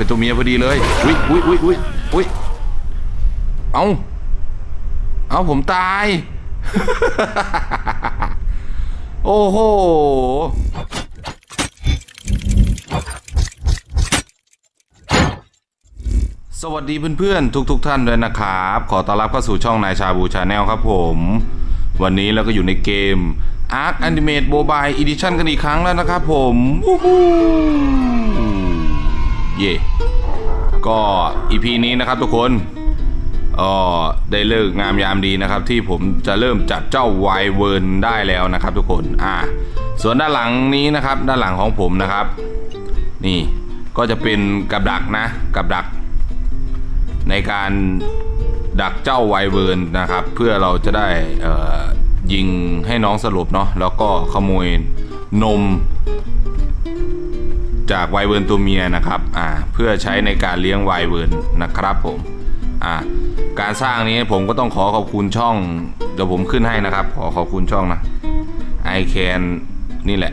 เป็นตัวเมียพอดีเลยอุ้ยอุ้ยอุ้ยอุ้ยอุ้ยเอาเอาผมตาย โอ้โหสวัสดีเพื่อนๆทุกๆทท่านด้วยนะครับ ขอต้อนรับเข้าสู่ช่องนายชาบูชาแนลครับผม วันนี้เราก็อยู่ในเกม Ark Animate Mobile Edition กันอีกครั้งแล้วนะครับผมวู้ เย่ก็อีพีนี้นะครับทุกคนออได้เลิกงามยามดีนะครับ ที่ผมจะเริ่มจัดเจ้าไวเวิร์นได้แล้วนะครับ ทุกคนอ่าส่วนด้านหลังนี้นะครับ ด้านหลังของผมนะครับ นี่ก็จะเป็นกับดักนะกับดัก ในการดักเจ้าไวเวิร์นนะครับ เพื่อเราจะได้อ่อยิงให้น้องสลบเนาะแล้วก็ขโมยนม จากไวเวิร์นตัวเมียนะครับอ่าเพื่อใช้ในการเลี้ยงไวเวิร์นนะครับผมอ่าการสร้างนี้ผมก็ต้องขอขอบคุณช่อง เดี๋ยวผมขึ้นให้นะครับ ขอขอบคุณช่องนะ I can นี่แหละ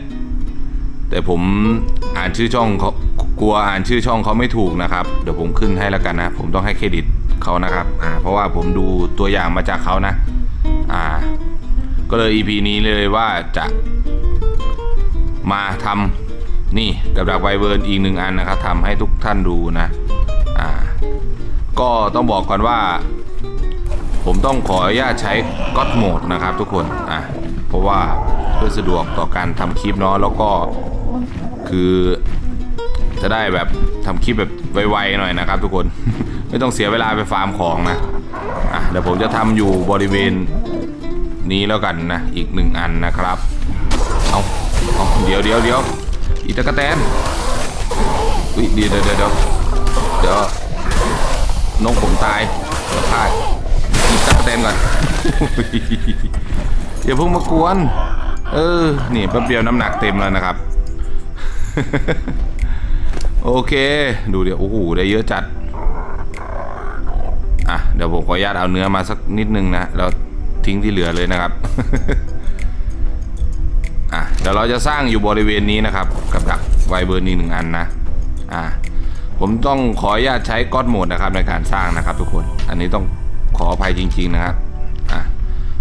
แต่ผมอ่านชื่อช่องเขากลัวอ่านชื่อช่องเขาไม่ถูกนะครับ เดี๋ยวผมขึ้นให้แล้วกันนะ ผมต้องให้เครดิตเขานะครับอ่าเพราะว่าผมดูตัวอย่างมาจากเขานะอ่าก็เลย EP นี้เลยว่าจะมาทำ นี่กับดักไวเวิร์นอีกหนึ่งอันนะครับทำให้ทุกท่านดูนะอ่าก็ต้องบอกก่อนว่า ผมต้องขออนุญาตใช้ก็ d โหมดนะครับทุกคนอะเพราะว่าเพื่อสะดวกต่อการทำคลิปเนาะแล้วก็คือจะได้แบบทำคลิปแบบไวๆหน่อยนะครับ ทุกคน ไม่ต้องเสียเวลาไปฟาร์มของนะอะเดี๋ยวผมจะทำอยู่บริเวณนี้แล้วกันนะ อีกหนึ่งอันนะครับ เอาเอาเดี๋ยวเดี๋ยวเดี๋ยว อีตะกะแตนอุ้ยเดี๋ยวเดี๋ยวเดี๋ยวเดี๋ยวนกผมตายเดี๋ยวพลาดหยิบตั๊กแตนก่อนอย่าเพิ่งมากวน เออ นี่แป๊บเดียวน้ำหนักเต็มแล้วนะครับ โอเค ดูเดี๋ยวโอ้โหได้เยอะจัด อะ เดี๋ยวผมขออนุญาตเอาเนื้อมาสักนิดนึงนะ แล้วทิ้งที่เหลือเลยนะครับ อ่เดี๋ยวเราจะสร้างอยู่บริเวณนี้นะครับ กับดักไวเบอร์นี่หนึ่งอันนะอะผมต้องขออนุญาตใช้ก้อนโหมดนะครับในการสร้างนะครับทุกคน อันนี้ต้องขออภัยจริง ๆนะครับอะ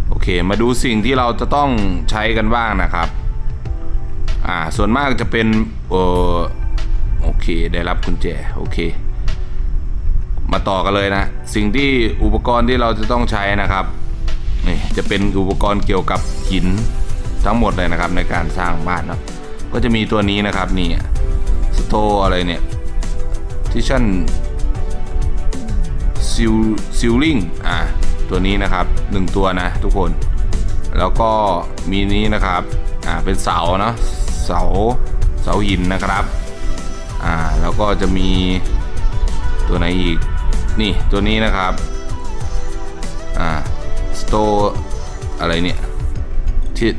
โอเคมาดูสิ่งที่เราจะต้องใช้กันบ้างนะครับอ่าส่วนมากจะเป็นเออโอเคได้รับกุญแจโอเค มาต่อกันเลยนะ สิ่งที่อุปกรณ์ที่เราจะต้องใช้นะครับนี่จะเป็นอุปกรณ์เกี่ยวกับหิน ทั้งหมดเลยนะครับในการสร้างบ้านเนาะก็จะมีตัวนี้นะครับนี่สโตอะไรเนี่ยทิชันซิลซิลลิงอ่าตัวนี้นะครับหนึ่งตัวนะทุกคน แล้วก็มีนี้นะครับอ่าเป็นเสาเนาะเสาเสาหินนะครับอ่าแล้วก็จะมีตัวไหนอีกนี่ตัวนี้นะครับอ่าสโตอะไรเนี่ย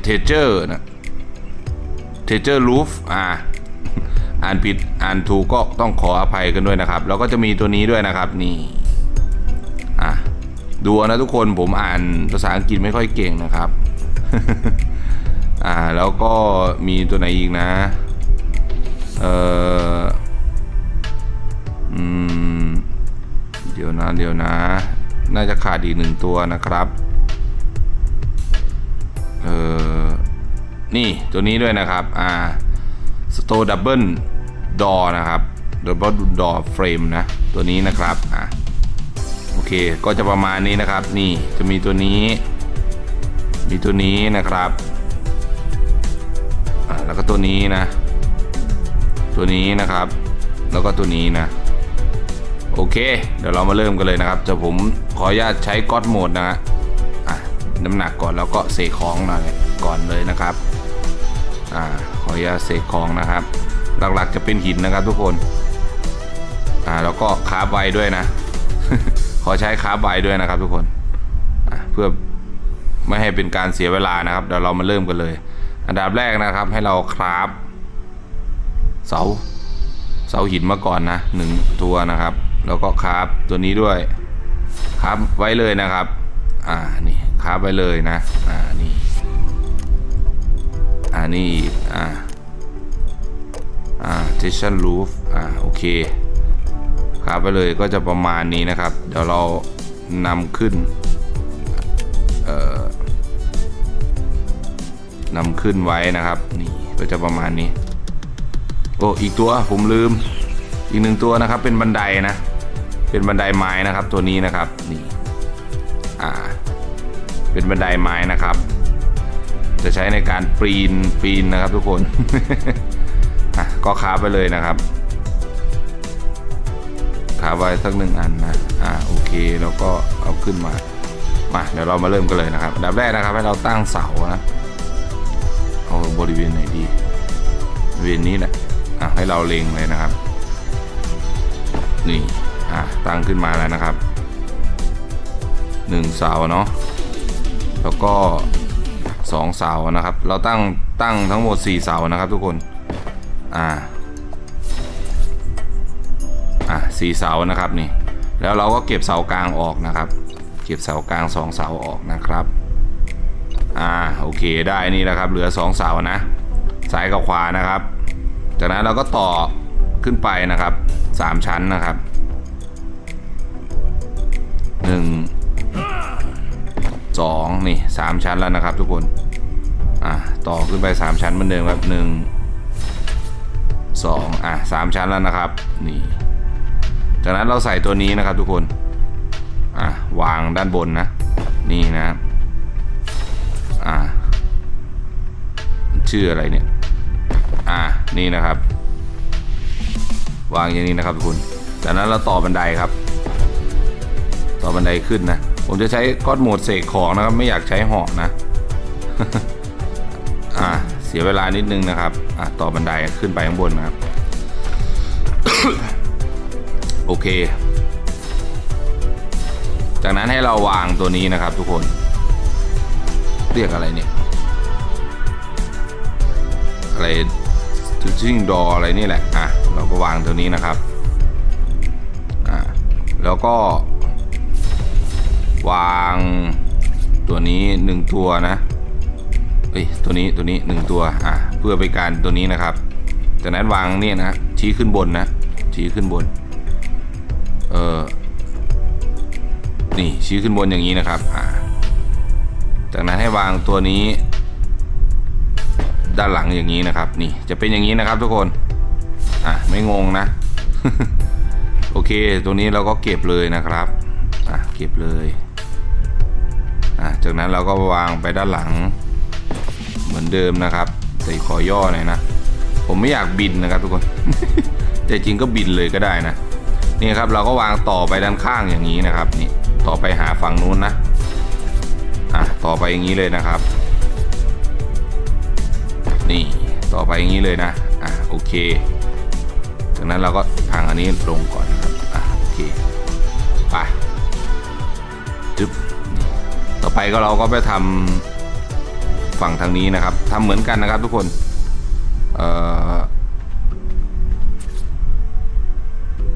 เทเจอร์นะเทเจอร์ลูฟอ่าอ่านผิดอ่านถูกก็ต้องขออภัยกันด้วยนะครับ แล้วก็จะมีตัวนี้ด้วยนะครับนี่อะดูนะทุกคนผมอ่านภาษาอังกฤษไม่ค่อยเก่งนะครับอ่าแล้วก็มีตัวไหนอีกนะเอออืมเดี๋ยวนะเดี๋ยวนะ น่าจะขาดอีกหนึ่งตัวนะครับ ออนี่ตัวนี้ด้วยนะครับอ่าสโตดับเบิลดอนะครับดับเบิลดอเฟรมนะ ตัวนี้นะครับอะโอเคก็จะประมาณนี้นะครับ นี่จะมีตัวนี้ มีตัวนี้นะครับอะแล้วก็ตัวนี้นะ ตัวนี้นะครับ แล้วก็ตัวนี้นะ โอเค เดี๋ยวเรามาเริ่มกันเลยนะครับจะผมขออนุญาตใช้ก๊อตโหมดนะฮะอะ น้ำหนักก่อนแล้วก็เสกของหน่อยก่อนเลยนะครับอ่าขออนุญาตเสกของนะครับ หลักๆจะเป็นหินนะครับทุกคนอ่าแล้วก็คาร์บไวด้วยนะ ขอใช้คาร์บไวด้วยนะครับ ทุกคนเพื่อไม่ให้เป็นการเสียเวลานะครับเดี๋ยวเรามาเริ่มกันเลย อันดับแรกนะครับให้เราคราฟเสาเสาหินมาก่อนนะหนึ่งตัวนะครับ แล้วก็คราฟตัวนี้ด้วยคราฟไว้เลยนะครับ อ่านี่ คราไว้เลยนะ อ่า นี่ อ่า นี่ อ่า อ่า tension roof อ่า โอเคครับไปเลยก็จะประมาณนี้นะครับ เดี๋ยวเรานำขึ้น เอ่อนำขึ้นไว้นะครับ นี่ ก็จะประมาณนี้ โอ้ อีกตัวผมลืม อีกหนึ่งตัวนะครับ เป็นบันไดนะ เป็นบันไดไม้นะครับ ตัวนี้นะครับ นี่ อ่า เป็นบันไดไม้นะครับ จะใช้ในการปีนปีนนะครับทุกคนก็คาไปเลยนะครับคาไว้สักหนึ่งอันนะอ่าโอเคแล้วก็เอาขึ้นมามาเดี๋ยวเรามาเริ่มกันเลยนะครับดับแรกนะครับให้เราตั้งเสานะเอาบริเวณไหนดีบริเวณนี้แหละอะให้เราเล็งเลยนะครับ นี่อะตั้งขึ้นมาแล้วนะครับหนึ่งเสาเนาะ แล้วก็สองเสานะครับ เราตั้งตั้งทั้งหมดสี่เสานะครับทุกคน อ่า อะสี่เสานะครับนี่ แล้วเราก็เก็บเสากลางออกนะครับ เก็บเสากลางสองเสาออกนะครับ อ่าโอเคได้นี่แล้วครับเหลือสองเสานะ ซ้ายกับขวานะครับ จากนั้นเราก็ต่อขึ้นไปนะครับสามชั้นนะครับห นึ่งสองนี่สามชั้นแล้วนะครับทุกคน อะ ต่อขึ้นไปสามชั้นเหมือนเดิมครับหนึ่งสองอะสามชั้นแล้วนะครับ นี่ จากนั้นเราใส่ตัวนี้นะครับทุกคน อะ วางด้านบนนะ นี่นะ อะ ชื่ออะไรเนี่ย อะ นี่นะครับ วางอย่างนี้นะครับทุกคน จากนั้นเราต่อบันไดครับ ต่อบันไดขึ้นนะ ผมจะใช้ก้อนโหมดเสกของนะครับ ไม่อยากใช้หาะนะ อะเสียเวลานิดนึงนะครับ อะต่อบันไดขึ้นไปข้างบนนะครับ โอเค จากนั้นให้เราวางตัวนี้นะครับ ทุกคน เรียกอะไรเนี่ย อะไรทูชิ่งดออะไรนี่แหละ อะ เราก็วางตัวนี้นะครับ อะแล้วก็ วางตัวนี้หนึ่งตัวนะเอ้ยตัวนี้ตัวนี้หนึ่งตัวอะเพื่อไปการตัวนี้นะครับ จากนั้นวางเนี่ยนะชี้ขึ้นบนนะชี้ขึ้นบนเออนี่ชี้ขึ้นบนอย่างนี้นะครับอ่าจากนั้นให้วางตัวนี้ ด้านหลังอย่างนี้นะครับ นี่จะเป็นอย่างนี้นะครับทุกคนอะไม่งงนะ โอเค ตัวนี้เราก็เก็บเลยนะครับอะเก็บเลย จากนั้นเราก็วางไปด้านหลัง เหมือนเดิมนะครับแต่ขอย่อหน่อยนะ ผมไม่อยากบินนะครับทุกคน แต่จริงก็บินเลยก็ได้นะนี่ครับเราก็วางต่อไปด้านข้างอย่างนี้นะครับนี่ต่อไปหาฝั่งนู้นนะอะต่อไปอย่างนี้เลยนะครับ นี่ต่อไปอย่างนี้เลยนะอะโอเคจากนั้นเราก็พังอันนี้ลงก่อนนะครับอะโอเคไปจึ๊บ ต่อไปก็เราก็ไปทำฝั่งทางนี้นะครับทำเหมือนกันนะครับทุกคนเอ่อ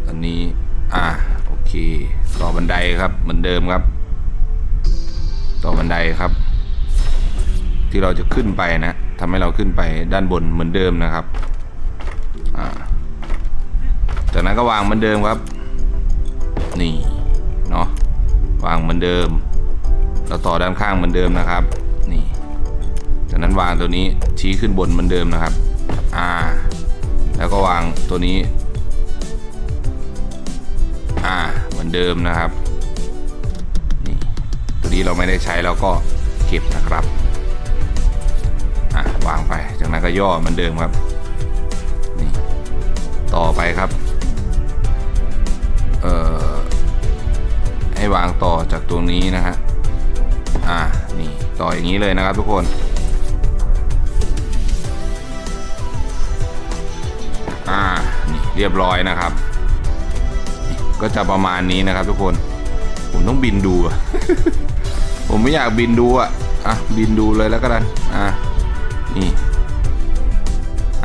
อันนี้อะโอเคต่อบันไดครับเหมือนเดิมครับ ต่อบันไดครับ ที่เราจะขึ้นไปนะทำให้เราขึ้นไปด้านบนเหมือนเดิมนะครับอ่าจากนั้นก็วางเหมือนเดิมครับ นี่เนาะวางเหมือนเดิม เราต่อด้านข้างเหมือนเดิมนะครับ นี่จากนั้นวางตัวนี้ชี้ขึ้นบนเหมือนเดิมนะครับ อ่า แล้วก็วางตัวนี้ อ่า เหมือนเดิมนะครับ นี่ ตัวนี้เราไม่ได้ใช้แล้วก็เก็บนะครับ อะวางไป จากนั้นก็ย่อเหมือนเดิมครับ นี่ ต่อไปครับ เอ่อ ให้วางต่อจากตรงนี้นะฮะ อ่านี่ต่ออย่างนี้เลยนะครับทุกคนอ่านี่เรียบร้อยนะครับ ก็จะประมาณนี้นะครับทุกคน ผมต้องบินดูผมไม่อยากบินดูอะอะบินดูเลยแล้วก็ได้อะนี่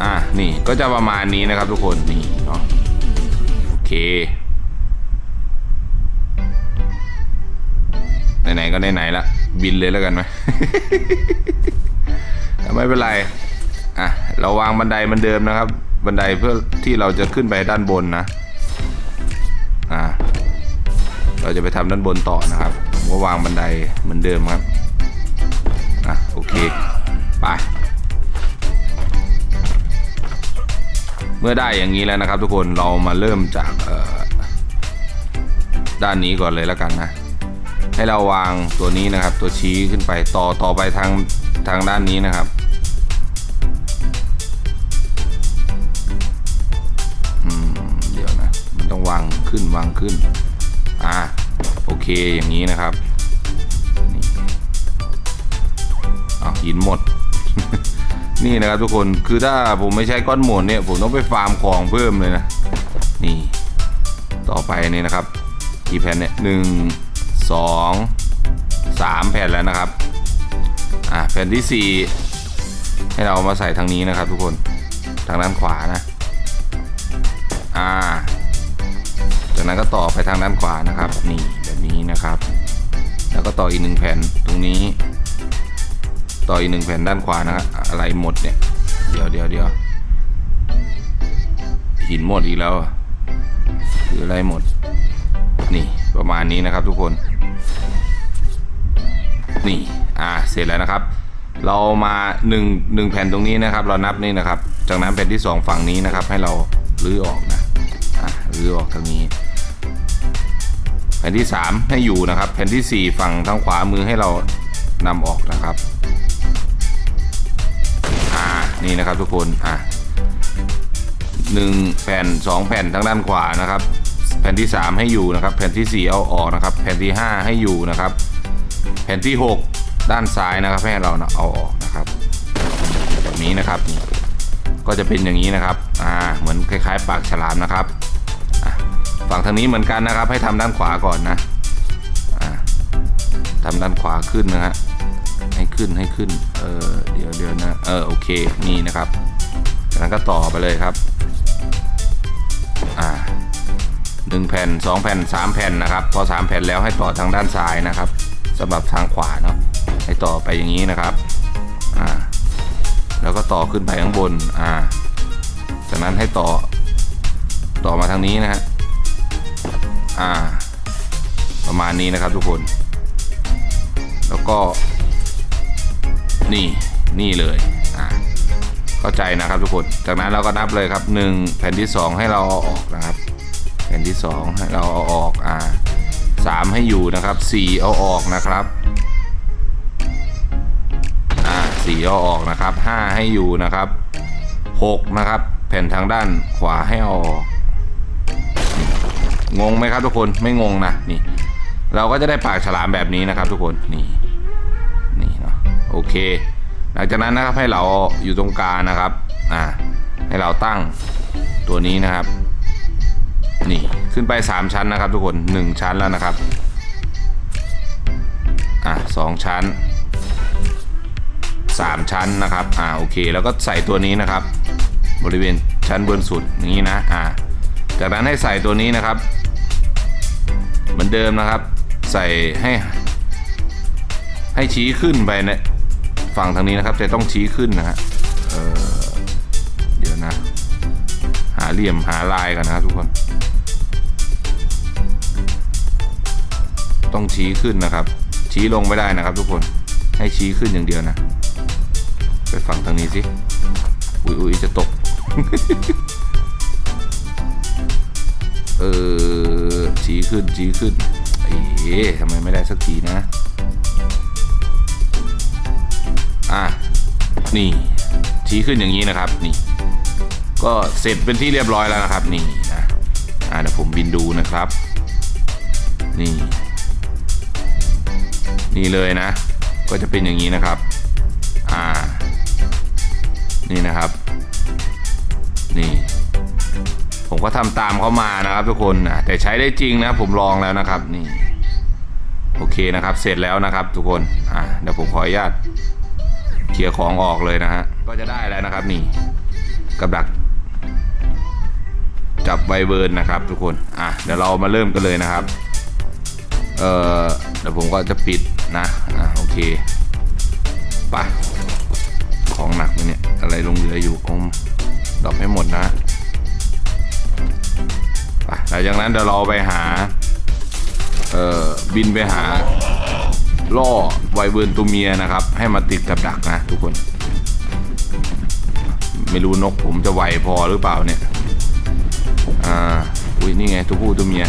อะนี่ก็จะประมาณนี้นะครับทุกคนนี่เนาะโอเคไหนๆก็ไหนๆละ บินเลยแล้วกันไหมแต่ไม่เป็นไรอะเราวางบันไดเหมือนเดิมนะครับ บันไดเพื่อที่เราจะขึ้นไปด้านบนนะอ่าเราจะไปทำด้านบนต่อนะครับก็วางบันไดเหมือนเดิมครับอะโอเคไปเมื่อได้อย่างนี้แล้วนะครับ ทุกคนเรามาเริ่มจากเอ่อด้านนี้ก่อนเลยแล้วกันนะ ให้เราวางตัวนี้นะครับ ตัวชี้ขึ้นไปต่อต่อไปทางทางด้านนี้นะครับอืมเดี๋ยวนะ มันต้องวางขึ้นวางขึ้น อ่าโอเคอย่างนี้นะครับนี่อ้าวหินหมด นี่นะครับทุกคนคือถ้าผมไม่ใช้ก้อนหมนเนี่ย ผมต้องไปฟาร์มของเพิ่มเลยนะ นี่ ต่อไปนี่นะครับกี่แผ่นเนี่ยหนึ่ง สองสามแผ่นแล้วนะครับอ่าแผ่นที่สี่ให้เรามาใส่ทางนี้นะครับทุกคนทางด้านขวานะอ่าจากนั้นก็ต่อไปทางด้านขวานะครับ นี่แบบนี้นะครับ แล้วก็ต่ออีกหนึ่งแผ่นตรงนี้ ต่ออีกหนึ่งแผ่นด้านขวานะครับอะไรหมดเนี่ยเดี๋ยวเดี๋ยวเดี๋ยวหินหมดอีกแล้วคืออะไรหมด นี่ประมาณนี้นะครับทุกคน นี่อ่าเสร็จแล้วนะครับ เรามา1งหนึ่งแผ่นตรงนี้นะครับ เรานับนี่นะครับ จากนั้นแผ่นที่ 2 ฝั่งนี้นะครับ ให้เราลื้อออกนะอ่าลื้อออกทางนี้ แผ่นที่ 3 ให้อยู่นะครับ แผ่นทีสี่4 ฝั่งทางขวามือให้เรานำออกนะครับอ่านี่นะครับทุกคนอ่าหนึ่งแผ่นสองแผ่นทางด้านขวานะครับ แผ่นที่ 3 ให้อยู่นะครับ แผ่นที่ 4 เอาออกนะครับ แผ่นที่ 5 ให้อยู่นะครับ แผ่นที่ 6 ด้านซ้ายนะครับให้เราเอาออกนะครับ แบบนี้นะครับนี่ก็จะเป็นอย่างนี้นะครับอ่าเหมือนคล้ายๆ ปากฉลามนะครับฝั่งทางนี้เหมือนกันนะครับ ให้ทำด้านขวาก่อนนะอ่าทำด้านขวาขึ้นนะฮะให้ขึ้นให้ขึ้นเออเดี๋ยวเดี๋ยวนะเออโอเคนี่นะครับจากนั้นก็ต่อไปเลยครับอ่าหนึ่งแผ่นสองแผ่นสามแผ่นนะครับ พอสามแผ่นแล้วให้ต่อทางด้านซ้ายนะครับ สำหรับทางขวาเนาะให้ต่อไปอย่างนี้นะครับอ่าแล้วก็ต่อขึ้นไปข้างบนอ่าจากนั้นให้ต่อต่อมาทางนี้นะฮะอ่า ประมาณนี้นะครับทุกคน แล้วก็ นี่นี่เลยอ่าเข้าใจนะครับทุกคน จากนั้นเราก็นับเลยครับ 1 แผ่นที่ 2 ให้เราเอาออกนะครับ แผ่นที่ 2 ให้เราเอาออกอ่า 3 ให้อยู่นะครับ 4 เอาออกนะครับอ่า4เอาออกนะครับ 5 ให้อยู่นะครับ 6 นะครับ แผ่นทางด้านขวาให้ออกงงไหมครับทุกคนไม่งงนะนี่ เราก็จะได้ปากฉลามแบบนี้นะครับทุกคนนี่นี่เนาะโอเค หลังจากนั้นนะครับให้เราอยู่ตรงกลางนะครับอ่าให้เราตั้งตัวนี้นะครับ นี่ ขึ้นไป 3 ชั้นนะครับทุกคน 1 ชั้นแล้วนะครับ อ่าสองชั้น 3 ชั้นนะครับ อ่าโอเค แล้วก็ใส่ตัวนี้นะครับ บริเวณชั้นบนสุดอย่างนี้นะ อ่า จากนั้นให้ใส่ตัวนี้นะครับ เหมือนเดิมนะครับ ใส่ให้ให้ชี้ขึ้นไปนะฝั่งทางนี้นะครับ จะต้องชี้ขึ้นนะฮะเเดี๋ยวนะ หาเหลี่ยมหาลายกันนะครับทุกคน ต้องชี้ขึ้นนะครับ ชี้ลงไม่ได้นะครับ ทุกคนให้ชี้ขึ้นอย่างเดียวนะ ไปฝั่งทางนี้สิอุ้ยอุ้ยจะตก เออชี้ขึ้นชี้ขึ้นเอ๊ะทำไมไม่ได้สักทีนะ อะ นี่ชี้ขึ้นอย่างนี้นะครับ นี่ ก็เสร็จเป็นที่เรียบร้อยแล้วนะครับ นี่นะอ่าเดี๋ยวผมบินดูนะครับ นี่ นี่เลยนะ ก็จะเป็นอย่างนี้นะครับ อ่า นี่นะครับ นี่ ผมก็ทำตามเขามานะครับทุกคนนะแต่ใช้ได้จริงนะผมลองแล้วนะครับ นี่ โอเคนะครับ เสร็จแล้วนะครับ ทุกคน อะเดี๋ยวผมขออนุญาตเคลียร์ของออกเลยนะฮะ ก็จะได้แล้วนะครับ นี่ กับดัก จับไวเบิร์นนะครับ ทุกคน อะเดี๋ยวเรามาเริ่มกันเลยนะครับ เอ่อเดี๋ยวผมก็จะปิด นะอะโอเคไปของหนักเนี่ยอะไรลงเหลืออยู่ผมดรอปให้หมดนะไปหลังจากนั้นเดี๋ยวเราไปหา เอ่อ บินไปหา ล่อไวเบิร์นตัวเมียนะครับ ให้มาติดกับดักนะทุกคน ไม่รู้นกผมจะไวพอหรือเปล่าเนี่ย อ่า อุ้ยนี่ไงตัวผู้ตัวเมีย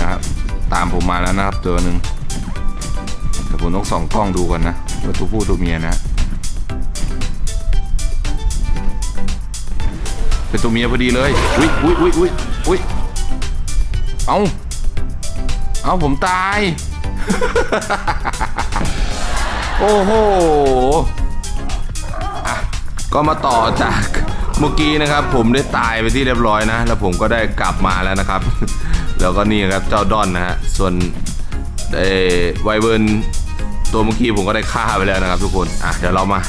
นะครับ ตามผมมาแล้วนะครับตัวหนึ่ง แต่ผมต้องส่องกล้องดูก่อนนะว่าตัวผู้ตัวเมียนะ เป็นตัวเมียพอดีเลยอุ้ยอุ้ยอุ้ยอุ้ยอุ้ยเอาเอาผมตาย โอ้โหก็มาต่อจากเมื่อกี้นะครับ ผมได้ตายไปที่เรียบร้อยนะ แล้วผมก็ได้กลับมาแล้วนะครับ แล้วก็นี่ครับเจ้าดอนนะฮะส่วนไอ้ไวเบิร์น ตัวเมื่อกี้ผมก็ได้ฆ่าไปแล้วนะครับ ทุกคนอะเดี๋ยวเรามา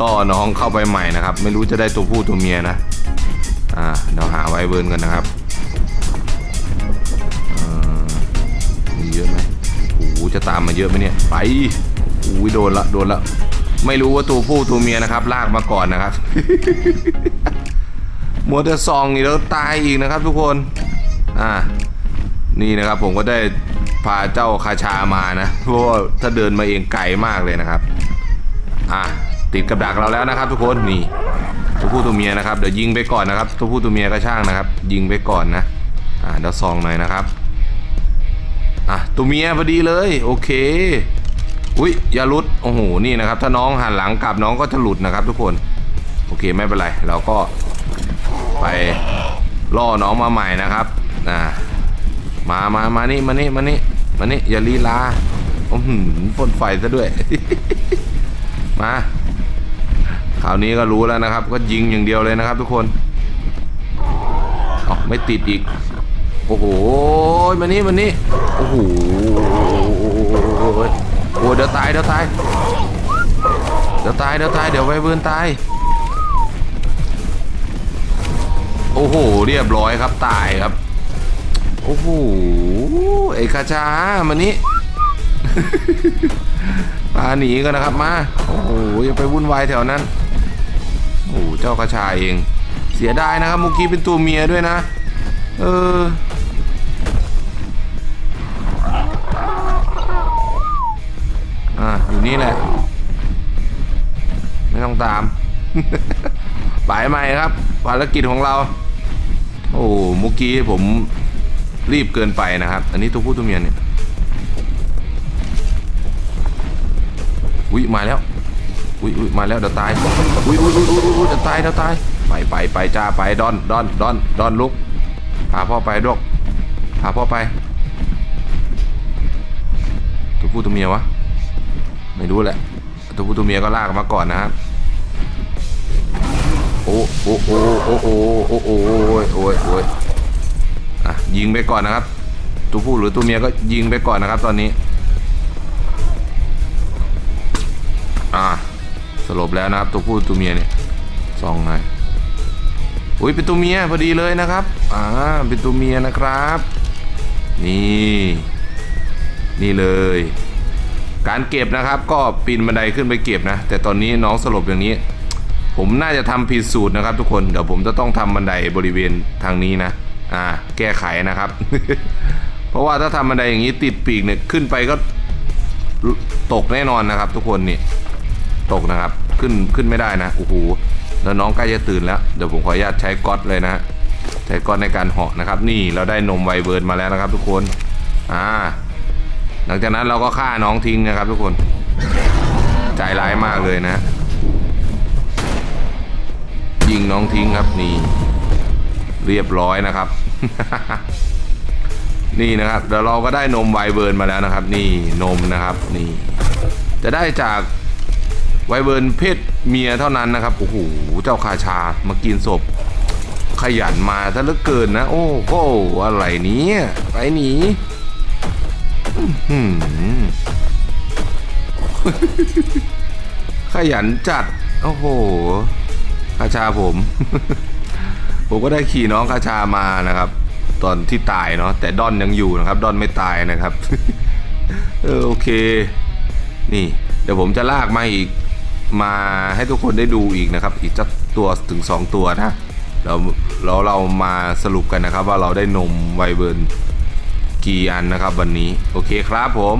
ล่อน้องเข้าไปใหม่นะครับ ไม่รู้จะได้ตัวผู้ตัวเมียนะอ่าเดี๋ยวหาไว้เบิร์นกันนะครับอ่อมีเยอะไหมโอ้โหจะตามมาเยอะไหมเนี่ยไปอุ้ยโดนละโดนละไม่รู้ว่าตัวผู้ตัวเมียนะครับ ลากมาก่อนนะครับมัวแต่ซองนี่แล้วตายอีกนะครับ ทุกคนอ่านี่นะครับผมก็ได้ พาเจ้าคาชามานะ เพราะว่าถ้าเดินมาเองไกลมากเลยนะครับ อะติดกับดักเราแล้วนะครับ ทุกคนนี่ตัวผู้ตัวเมียนะครับเดี๋ยวยิงไปก่อนนะครับตัวผู้ตัวเมียก็ช่างนะครับ ยิงไปก่อนนะอ่าเดี๋ยวซองหน่อยนะครับอะตัวเมียพอดีเลย โอเคอุ้ยอย่าหลุดโอ้โหนี่นะครับ ถ้าน้องหันหลังกลับน้องก็จะหลุดนะครับ ทุกคนโอเคไม่เป็นไร เราก็ไปล่อน้องมาใหม่นะครับอ่ามามามานี่มานี่มานี่ มานี่อย่าลีลาอือหือพ่นไฟซะด้วย มาคราวนี้ก็รู้แล้วนะครับ ก็ยิงอย่างเดียวเลยนะครับ ทุกคนอ๋อไม่ติดอีก โอ้โหมานี่มานี่โอ้โหโอ้เดี๋ยวตายเดี๋ยวตายเดี๋ยวตายเดี๋ยวตายเดี๋ยวไวเบิร์นตายโอ้โห เรียบร้อยครับตายครับ โอ้โหไอ้คาชามานี่ปาหนีกันนะครับมา โอ้โหอย่าไปวุ่นวายแถวนั้น โอ้โหเจ้ากระชายเอง เสียดายนะครับเมื่อกี้เป็นตัวเมียด้วยนะ เออ อะอยู่นี่แหละ ไม่ต้องตามไปใหม่ครับภารกิจของเรา โอ้เมื่อกี้ผม รีบเกินไปนะครับ อันนี้ตัวผู้ตัวเมียเนี่ยอุ้ยมาแล้วอุ้ยอุ้ยมาแล้วเดี๋ยวตายอุ้ยอุ้ยอุ้ยอุ้ยอุ้ยจะตายเดี๋ยวตายไปไปไปจ้าไปดอนดอนดอนดอนลุกพาพ่อไปดกพาพ่อไปตัวผู้ตัวเมียวะไม่รู้แหละตัวผู้ตัวเมียก็ลากมาก่อนนะครับโอ้โอ้โอ้โอ้โอ้โอ้โอ้โอ้โอ้โอ้ ยิงไปก่อนนะครับ ตัวผู้หรือตัวเมียก็ยิงไปก่อนนะครับ ตอนนี้ อ่าสลบแล้วนะครับ ตัวผู้ตัวเมียเนี่ยซองไงอุ้ยเป็นตัวเมียพอดีเลยนะครับอ่าเป็นตัวเมียนะครับ นี่ นี่เลย การเก็บนะครับ ก็ปีนบันไดขึ้นไปเก็บนะ แต่ตอนนี้น้องสลบอย่างนี้ผมน่าจะทำผิดสูตรนะครับทุกคน เดี๋ยวผมจะต้องทำบันไดบริเวณทางนี้นะ อ่าแก้ไขนะครับ เพราะว่าถ้าทำบันไดอย่างนี้ติดปีกเนี่ยขึ้นไปก็ตกแน่นอนนะครับ ทุกคนนี่ตกนะครับขึ้นขึ้นไม่ได้นะโอ้โหแล้วน้องใกล้จะตื่นแล้วเดี๋ยวผมขออนุญาตใช้ก๊อตเลยนะใช้ก๊อตในการเหาะนะครับ นี่เราได้นมไวเบิร์นมาแล้วนะครับ ทุกคนอ่าหลังจากนั้นเราก็ฆ่าน้องทิ้งนะครับ ทุกคนใจร้ายมากเลยนะยิงน้องทิ้งครับนี่ เรียบร้อยนะครับ นี่นะครับเดี๋ยวเราก็ได้นมไวเบิร์นมาแล้วนะครับ นี่นมนะครับนี่ จะได้จากไวเบิร์นเพศเมียเท่านั้นนะครับโอ้โหเจ้าคาชามากินศพ ขยันมาซะเหลือเกินนะ โอ้โหอะไรเนี้ยไปหนีขยันจัด โอ้โหคาชาผม ผมก็ได้ขี่น้องคาชามานะครับ ตอนที่ตายเนาะแต่ดอนยังอยู่นะครับ ดอนไม่ตายนะครับเออโอเค นี่ เดี๋ยวผมจะลากมาอีกมาให้ทุกคนได้ดูอีกนะครับ อีกจักตัวถึง 2 ตัวนะเราเราเรามาสรุปกันนะครับ ว่าเราได้นมไวเบิร์นกี่อันนะครับ วันนี้ โอเคครับผม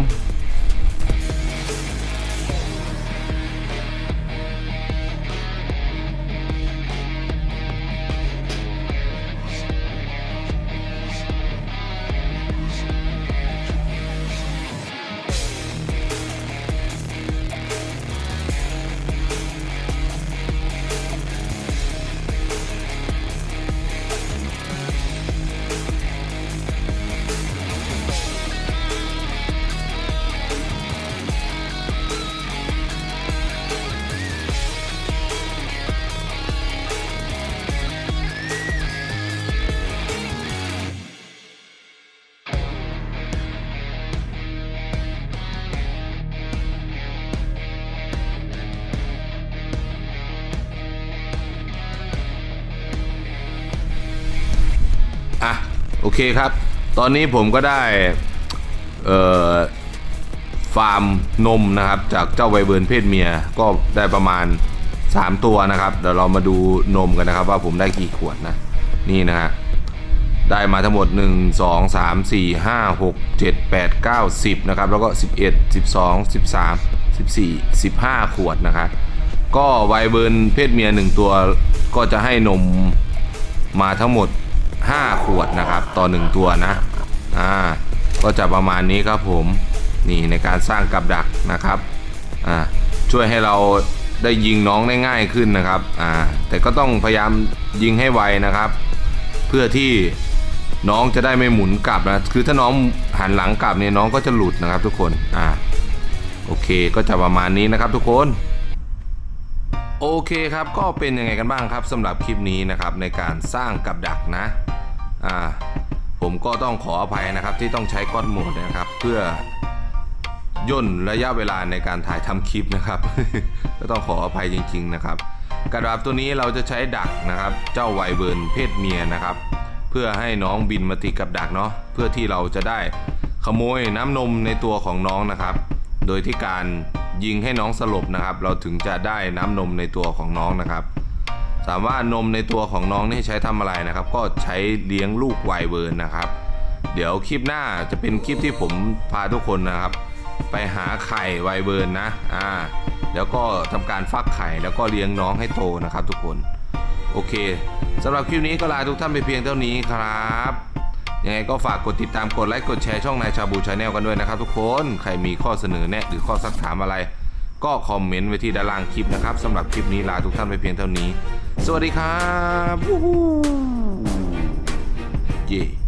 อะโอเคครับ ตอนนี้ผมก็ได้เอ่อฟาร์มนมนะครับ จากเจ้าไวเบิร์นเพศเมียก็ได้ประมาณ 3 ตัวนะครับเดี๋ยวเรามาดูนมกันนะครับ ว่าผมได้กี่ขวดนะนี่นะฮะได้มาทั้งหมด 1 2 3 4 5 6 7 8 9 10นะครับแล้วก็ 11 12 13 14 15 ขวดนะครับก็ไวเบิร์นเพศเมีย 1 ตัวก็จะให้นมมาทั้งหมด 5 ขวดนะครับ ต่อ 1 ตัวนะอ่าก็จะประมาณนี้ครับผมนี่ในการสร้างกับดักนะครับอ่าช่วยให้เราได้ยิงน้องได้ง่ายขึ้นนะครับอ่าแต่ก็ต้องพยายามยิงให้ไวนะครับ เพื่อที่น้องจะได้ไม่หมุนกลับนะคือถ้าน้องหันหลังกลับเนี่ยน้องก็จะหลุดนะครับทุกคนอ่าโอเคก็จะประมาณนี้นะครับทุกคน โอเคครับก็เป็นยังไงกันบ้างครับสำหรับคลิปนี้นะครับในการสร้างกับดักนะอ่าผมก็ต้องขออภัยนะครับที่ต้องใช้ก้อนโหมดนะครับ เพื่อย่นระยะเวลาในการถ่ายทำคลิปนะครับ ก็ต้องขออภัยจริง ๆนะครับ กระดาบตัวนี้เราจะใช้ดักนะครับ เจ้าไวเบิร์นเพศเมียนะครับ เพื่อให้น้องบินมาติดกับดักเนาะเพื่อที่เราจะได้ขโมยน้ำนมในตัวของน้องนะครับ โดยที่การยิงให้น้องสลบนะครับ เราถึงจะได้น้ำนมในตัวของน้องนะครับ ถามว่านมในตัวของน้องนี่ใช้ทำอะไรนะครับ ก็ใช้เลี้ยงลูกไวเบิร์นนะครับ เดี๋ยวคลิปหน้าจะเป็นคลิปที่ผมพาทุกคนนะครับ ไปหาไข่ไวเบิร์นนะอ่าแล้วก็ทำการฟักไข่แล้วก็เลี้ยงน้องให้โตนะครับ ทุกคน โอเคสำหรับคลิปนี้ก็ลาทุกท่านไปเพียงเท่านี้ครับ ยังไงก็ฝากกดติดตามกดไลค์กดแชร์ช่องนายชาบูชาแนลกันด้วยนะครับทุกคนใครมีข้อเสนอแนะหรือข้อสักถามอะไร ก็คอมเมนต์ไว้ที่ด้านล่างคลิปนะครับสำหรับคลิปนี้ลาทุกท่านไปเพียงเท่านี้ สวัสดีครับเย่